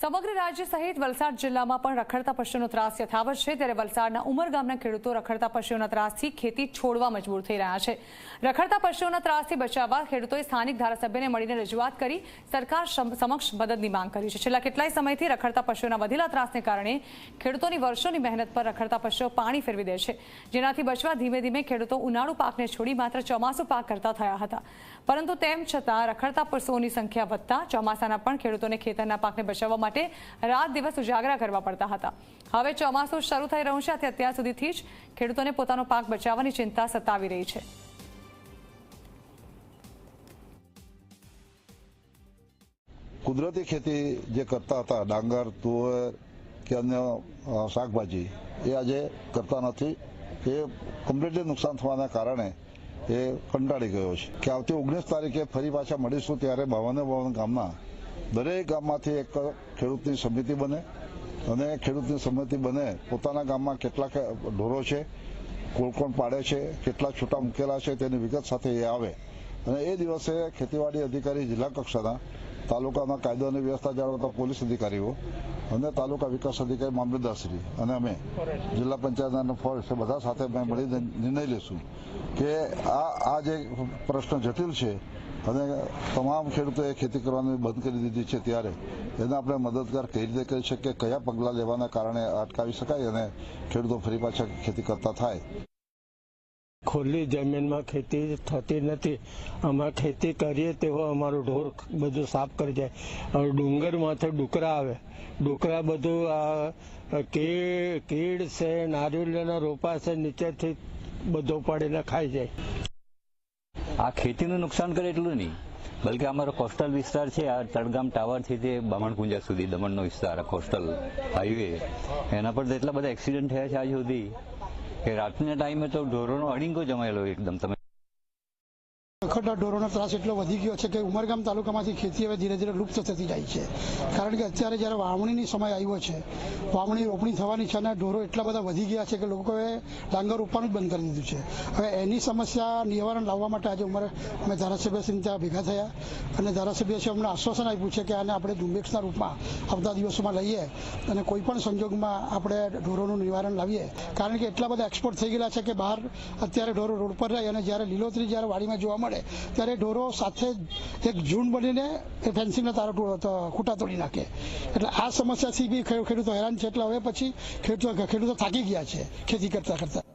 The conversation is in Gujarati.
સમગ્ર રાજ્ય સહિત વલસાડ જિલ્લામાં પણ રખડતા પશુનો ત્રાસ યથાવત છે. ત્યારે વલસાડના ઉમર ગામના ખેડૂતો રખડતા પશુઓના ત્રાસથી ખેતી છોડવા મજબૂર થઈ રહ્યા છે. રખડતા પશુઓના ત્રાસથી બચાવવા ખેડૂતોએ સ્થાનિક ધારાસભ્યને મળીને રજૂઆત કરી સરકાર સમ- સમક્ષ મદદની માંગ કરી છે. છેલ્લા કેટલાય સમયથી રખડતા પશુઓના વધેલા ત્રાસને કારણે ખેડૂતોની વર્ષોની મહેનત પર રખડતા પશુઓ પાણી ફેરવી દે છે. જેનાથી બચવા ધીમે ધીમે ખેડૂતો ઉનાળુ પાકને છોડી માત્ર ચોમાસુ પાક કરતા થયા હતા. પરંતુ તેમ છતાં રખડતા પશુઓની સંખ્યા વધતા ચોમાસાના પણ ખેડૂતોને ખેતરના પાકને બચાવવા માટે રાત દિવસ ઉજાગરા કરવા પડતા હતા. હવે ચોમાસું શરૂ થઈ રહ્યું છે અત્યાર સુધીથી જ ખેડૂતોને પોતાનો પાક બચાવવાની ચિંતા સતાવી રહી છે. કુદરતી ખેતી જે કરતા હતા, ડાંગર, તુવેર કે અન્ય શાકભાજી, એ આજે કરતા નથી. એ કમ્પ્લીટલી નુકસાન થવાના કારણે એ કંટાળી ગયો છે. કે આવતી ઓગણીસ તારીખે ફરી પાછા મળીશું ત્યારે બાવને બાવન ગામના દરેક ગામમાંથી એક ખેડૂતની સમિતિ બને અને ખેડૂતની સમિતિ બને પોતાના ગામમાં કેટલા ઢોરો છે કોણ કોણ પાડે છે કેટલા છૂટા મૂકેલા છે, તેની વિગત સાથે એ આવે. અને એ દિવસે ખેતીવાડી અધિકારી જિલ્લા કક્ષાના તાલુકાના કાયદો અને વ્યવસ્થા જાળવતા પોલીસ અધિકારીઓ અને તાલુકા વિકાસ અધિકારી મામલતદારશ્રી અને અમે જિલ્લા પંચાયતના ફોરેસ્ટ બધા સાથે અમે મળીને નિર્ણય લઈશું કે આ આ જે પ્રશ્ન જટિલ છે અને તમામ ખેડૂતોએ ખેતી કરવાનું બંધ કરી દીધી છે ત્યારે એને આપણે મદદગાર કઈ રીતે કરી શકીએ, કયા પગલાં લેવાના કારણે અટકાવી શકાય અને ખેડૂતો ફરી પાછા ખેતી કરતા થાય? ખુલ્લી જમીનમાં ખેતી થતી નથી. અમે ખેતી કરીએ તેવો અમારું ઢોર બધું સાફ કરી જાય. હવે ડુંગરમાંથી ડુકરા આવે. ડુકરા બધું આ કીડ છે નારિયેળના રોપા છે, નીચેથી બધો પાડીને ખાઈ જાય. આ ખેતીનું નુકસાન કરે એટલું નહીં. બલકે અમારો કોસ્ટલ વિસ્તાર છે, આ તળગામ ટાવરથી તે બામણકુંજા સુધી, દમણનો વિસ્તાર કોસ્ટલ હાઈવે એના પર એટલા બધા એક્સિડન્ટ થયા છે આજ સુધી. કે રાતના ટાઈમે તો ઢોરોનો અડીંગો જમાયેલો એકદમ. તમે રખડતા ઢોરોનો ત્રાસ એટલો વધી ગયો છે કે ઉમરગામ તાલુકામાંથી ખેતી હવે ધીરે ધીરે લુપ્ત થતી જાય છે. કારણ કે અત્યારે જ્યારે વાવણીની સમય આવ્યો છે, વાવણી રોપણી થવાની છે અને ઢોરો એટલા બધા વધી ગયા છે કે લોકોએ ડાંગર રોપવાનું જ બંધ કરી દીધું છે. હવે એની સમસ્યા નિવારણ લાવવા માટે આજે ઉમર અમે ધારાસભ્યશ્રી ત્યાં ભેગા થયા અને ધારાસભ્યશ્રી અમને આશ્વાસન આપ્યું છે કે આને આપણે ઝુંબેશના રૂપમાં આવતા દિવસોમાં લઈએ અને કોઈ પણ સંજોગમાં આપણે ઢોરોનું નિવારણ લાવીએ. કારણ કે એટલા બધા એક્સપોર્ટ થઈ ગયેલા છે કે બહાર અત્યારે ઢોરો રોડ પર રહે અને જ્યારે લીલોતરી જ્યારે વાડીમાં જોવા મળે ત્યારે ઢોરો સાથે એક ઝુંડ બનીને એ ફેન્સિંગના તારા ખૂટા તોડી નાખે. એટલે આ સમસ્યાથી બી ખેડૂતો હેરાન છે. એટલે હવે પછી ખેડૂતો ખેડૂતો થાકી ગયા છે ખેતી કરતા કરતા.